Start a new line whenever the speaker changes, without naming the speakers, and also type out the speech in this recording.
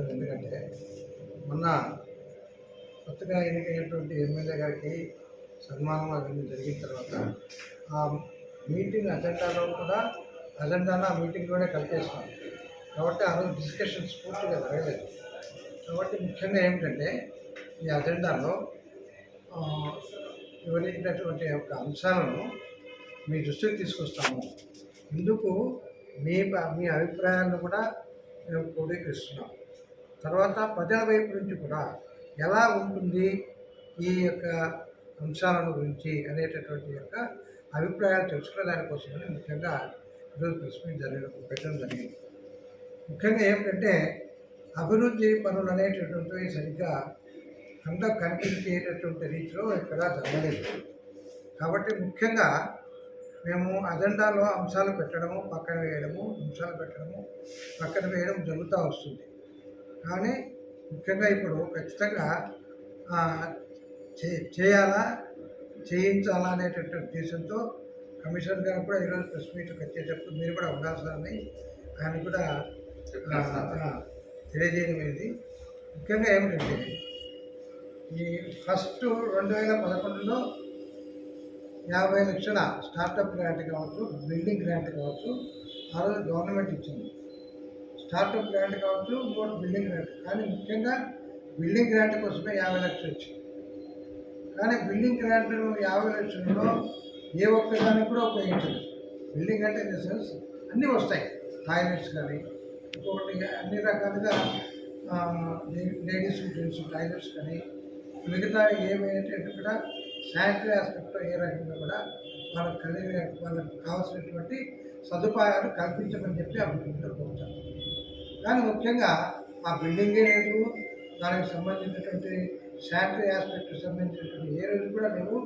ఉంటుంది ఎందుకంటే మొన్న కొత్తగా ఎన్నికైనటువంటి ఎమ్మెల్యే గారికి సన్మానం అవన్నీ జరిగిన తర్వాత ఆ మీటింగ్ అజెండాలో కూడా అజెండాను ఆ మీటింగ్లోనే కలిపేస్తాం కాబట్టి ఆ రోజు డిస్కషన్స్ పూర్తిగా జరగలేదు. కాబట్టి ముఖ్యంగా ఏమిటంటే ఈ అజెండాలో వివరించినటువంటి యొక్క అంశాలను మీ దృష్టికి తీసుకొస్తాము. ఇందుకు మీ మీ అభిప్రాయాలను కూడా మేము క్రోడీకరిస్తున్నాము తర్వాత ప్రజల వైపు నుంచి కూడా ఎలా ఉంటుంది ఈ యొక్క అంశాలను గురించి అనేటటువంటి యొక్క అభిప్రాయాలు తెలుసుకునే దానికోసమని ముఖ్యంగా ఈరోజు ప్రెస్ మీట్ జరిగిన పెట్టడం జరిగింది. ముఖ్యంగా ఏమిటంటే అభివృద్ధి పనులు అనేటటువంటివి సరిగ్గా కంట కనిపించేటటువంటి రీతిలో ఇక్కడ జరగలేదు. కాబట్టి ముఖ్యంగా మేము అజెండాలో అంశాలు పెట్టడము పక్కన వేయడము అంశాలు పెట్టడము పక్కన వేయడం జరుగుతూ వస్తుంది. కానీ ముఖ్యంగా ఇప్పుడు ఖచ్చితంగా చేయాలా చేయించాలా అనేటటువంటి ఉద్దేశంతో కమిషనర్ గారు కూడా ఈరోజు ప్రెస్ మీట్కి వచ్చేటప్పుడు మీరు కూడా ఉండాల్సిందని ఆయన కూడా తెలియజేయడమైంది ముఖ్యంగా ఏమిటంటే ఈ ఫస్ట్ రెండు వేల పదకొండులో యాభై లక్షల స్టార్టప్ గ్రాంట్ కావచ్చు బిల్డింగ్ గ్రాంట్ కావచ్చు ఆ రోజు గవర్నమెంట్ ఇచ్చింది. స్టార్టప్ గ్రాంట్ కావచ్చు ఇంకోటి బిల్డింగ్ గ్రాంట్. కానీ ముఖ్యంగా బిల్డింగ్ గ్రాంట్ కోసమే యాభై లక్షలు వచ్చింది. కానీ బిల్డింగ్ గ్రాంట్ యాభై లక్షల్లో ఏ ఒక్కదాన్ని కూడా ఉపయోగించలేదు. బిల్డింగ్ అంటే ఇన్ ద సెన్స్ అన్నీ వస్తాయి. టాయిలెట్స్ కానీ ఇంకొకటి అన్ని రకాలుగా లేడీస్ జెంట్స్ టాయిలెట్స్ కానీ మిగతా ఏమైతే కూడా శానిటరీ ఆస్పెక్ట్లో ఏ రకంగా కూడా వాళ్ళకి కలిగిన వాళ్ళకి కావాల్సినటువంటి సదుపాయాలు కల్పించమని చెప్పి అభివృద్ధిలో కోరుతాను కానీ ముఖ్యంగా ఆ బిల్డింగే లేదు దానికి సంబంధించినటువంటి శానిటరీ ఆస్పెక్ట్కి సంబంధించినటువంటి ఏ రోజు కూడా మేము